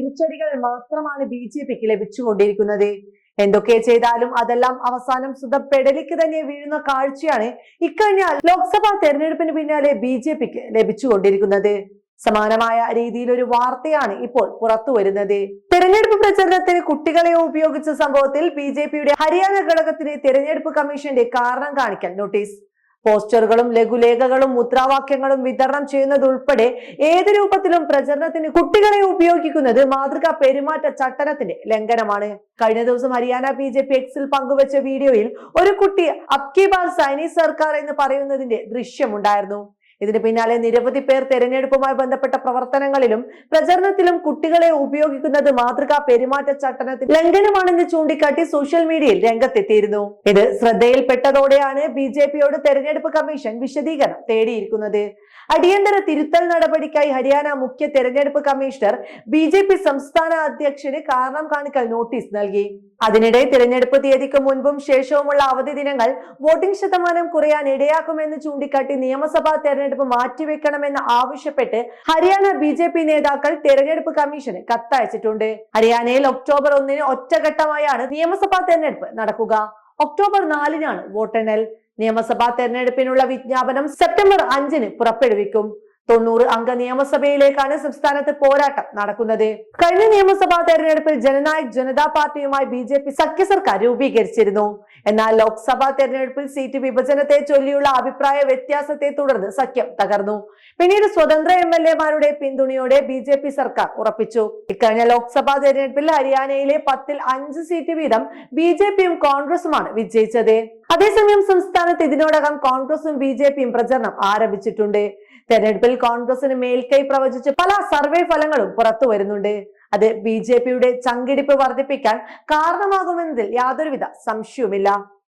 തിരിച്ചടികൾ മാത്രമാണ് B J പിക്ക് ലഭിച്ചുകൊണ്ടിരിക്കുന്നത്. എന്തൊക്കെ ചെയ്താലും അതെല്ലാം അവസാനം സുധപ്പെടലിക്ക് തന്നെ വീഴുന്ന കാഴ്ചയാണ് ഇക്കഴിഞ്ഞ ലോക്സഭാ തെരഞ്ഞെടുപ്പിന് പിന്നാലെ ബി ജെ പിക്ക് ലഭിച്ചുകൊണ്ടിരിക്കുന്നത്. സമാനമായ രീതിയിൽ ഒരു വാർത്തയാണ് ഇപ്പോൾ പുറത്തു വരുന്നത് തെരഞ്ഞെടുപ്പ് പ്രചരണത്തിന് കുട്ടികളെ ഉപയോഗിച്ച സംഭവത്തിൽ ബി ജെ പിയുടെ ഹരിയാന ഘടകത്തിന് തെരഞ്ഞെടുപ്പ് കമ്മീഷന്റെ കാരണം കാണിക്കൽ നോട്ടീസ്. പോസ്റ്ററുകളും ലഘുലേഖകളും മുദ്രാവാക്യങ്ങളും വിതരണം ചെയ്യുന്നതുൾപ്പെടെ ഏത് രൂപത്തിലും പ്രചരണത്തിന് കുട്ടികളെ ഉപയോഗിക്കുന്നത് മാതൃകാ പെരുമാറ്റ ചട്ടനത്തിന്റെ ലംഘനമാണ്. കഴിഞ്ഞ ദിവസം ഹരിയാന ബി ജെ പി എക്സിൽ പങ്കുവച്ച വീഡിയോയിൽ ഒരു കുട്ടി അബ്കി ബാർ സൈനീസ് സർക്കാർ എന്ന് പറയുന്നതിന്റെ ദൃശ്യമുണ്ടായിരുന്നു. ഇതിന് പിന്നാലെ നിരവധി പേർ തെരഞ്ഞെടുപ്പുമായി ബന്ധപ്പെട്ട പ്രവർത്തനങ്ങളിലും പ്രചരണത്തിലും കുട്ടികളെ ഉപയോഗിക്കുന്നത് മാതൃകാ പെരുമാറ്റ ചട്ടനത്തിൽ ലംഘനമാണെന്ന് ചൂണ്ടിക്കാട്ടി സോഷ്യൽ മീഡിയയിൽ രംഗത്തെത്തിയിരുന്നു. ഇത് ശ്രദ്ധയിൽപ്പെട്ടതോടെയാണ് ബി ജെ പിയോട് തെരഞ്ഞെടുപ്പ് കമ്മീഷൻ വിശദീകരണം തേടിയിരിക്കുന്നത്. അടിയന്തര തിരുത്തൽ നടപടിക്കായി ഹരിയാന മുഖ്യ തെരഞ്ഞെടുപ്പ് കമ്മീഷണർ ബി സംസ്ഥാന അധ്യക്ഷന് കാരണം കാണിക്കൽ നോട്ടീസ് നൽകി. അതിനിടെ തിരഞ്ഞെടുപ്പ് തീയതിക്ക് മുൻപും ശേഷവുമുള്ള അവധി ദിനങ്ങൾ വോട്ടിംഗ് ശതമാനം കുറയാൻ ഇടയാക്കുമെന്ന് ചൂണ്ടിക്കാട്ടി നിയമസഭാ തെരഞ്ഞെടുപ്പ് മാറ്റിവെക്കണമെന്ന് ആവശ്യപ്പെട്ട് ഹരിയാന ബി ജെ പി നേതാക്കൾ തെരഞ്ഞെടുപ്പ് കമ്മീഷന് കത്തയച്ചിട്ടുണ്ട്. ഹരിയാനയിൽ ഒക്ടോബർ ഒന്നിന് ഒറ്റഘട്ടമായാണ് നിയമസഭാ തെരഞ്ഞെടുപ്പ് നടക്കുക. ഒക്ടോബർ നാലിനാണ് വോട്ടെണ്ണൽ. നിയമസഭാ തെരഞ്ഞെടുപ്പിനുള്ള വിജ്ഞാപനം സെപ്റ്റംബർ അഞ്ചിന് പുറപ്പെടുവിക്കും. തൊണ്ണൂറ് അംഗ നിയമസഭയിലേക്കാണ് സംസ്ഥാനത്ത് പോരാട്ടം നടക്കുന്നത്. കഴിഞ്ഞ നിയമസഭാ തെരഞ്ഞെടുപ്പിൽ ജനനായക് ജനതാ പാർട്ടിയുമായി ബി ജെ പി സഖ്യ സർക്കാർ രൂപീകരിച്ചിരുന്നു. എന്നാൽ ലോക്സഭാ തെരഞ്ഞെടുപ്പിൽ സീറ്റ് വിഭജനത്തെ ചൊല്ലിയുള്ള അഭിപ്രായ വ്യത്യാസത്തെ തുടർന്ന് സഖ്യം തകർന്നു. പിന്നീട് സ്വതന്ത്ര എം എൽ എമാരുടെ പിന്തുണയോടെ ബി ജെ പി സർക്കാർ ഉറപ്പിച്ചു. ഇക്കഴിഞ്ഞ ലോക്സഭാ തെരഞ്ഞെടുപ്പിൽ ഹരിയാനയിലെ പത്തിൽ അഞ്ച് സീറ്റ് വീതം ബി ജെ പിയും കോൺഗ്രസുമാണ് വിജയിച്ചത്. അതേസമയം സംസ്ഥാനത്ത് ഇതിനോടകം കോൺഗ്രസും ബി ജെ പിയും പ്രചരണം ആരംഭിച്ചിട്ടുണ്ട്. തെരഞ്ഞെടുപ്പിൽ കോൺഗ്രസിന് മേൽക്കൈ പ്രവചിച്ച് പല സർവേ ഫലങ്ങളും പുറത്തു വരുന്നുണ്ട്. അത് ബി ജെ പിയുടെ ചങ്കിടിപ്പ് വർദ്ധിപ്പിക്കാൻ കാരണമാകുമെന്നതിൽ യാതൊരുവിധ സംശയവുമില്ല.